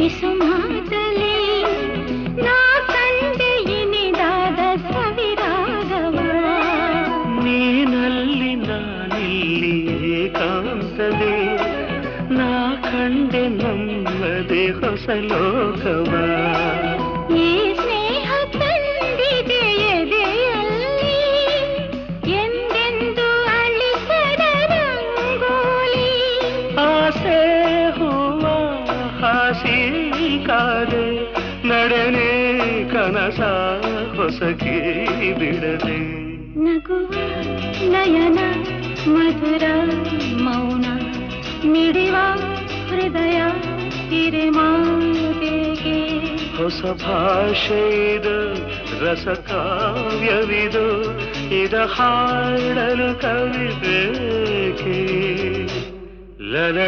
ಪಿಸುಮಾತಲಿ ನಾ ಕಂಡೆ ಇನಿದಾದ ಸವಿರಾಗವ ನೀನಲ್ಲಿ ನಾನಿಲ್ಲಿ ಏಕಾಂತದೆ ನಾ ಕಂಡೆ ನಮ್ಮದೆ ಹೊಸ ಲೋಕವ ಹಾಸಿ ಕಾದೆ ನಡೆನೆ ಕನಸ ಹೊಸಕಿ ಬಿಡದೆ. ನಗುವ ನಯನ ಮಧುರ ಮೌನ ಮಿಡಿವ ಹೃದಯ ಹಿರಿಮಾಬೇಕೆ ಹೊಸ ಭಾಷೆ ಇದು ರಸ ಕಾವ್ಯವಿದು ಇದ ಹಾಡಲು ಕವಿ ಬೇಕೆ ಲಲ